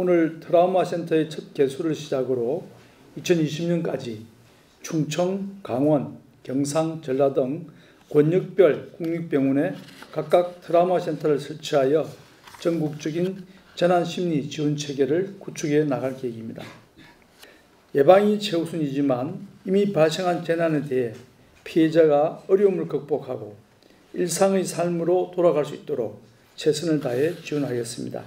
오늘 트라우마 센터의 첫 개수를 시작으로 2020년까지 충청, 강원, 경상, 전라 등 권역별 국립병원에 각각 트라우마 센터를 설치하여 전국적인 재난심리 지원 체계를 구축해 나갈 계획입니다. 예방이 최우선이지만 이미 발생한 재난에 대해 피해자가 어려움을 극복하고 일상의 삶으로 돌아갈 수 있도록 최선을 다해 지원하겠습니다.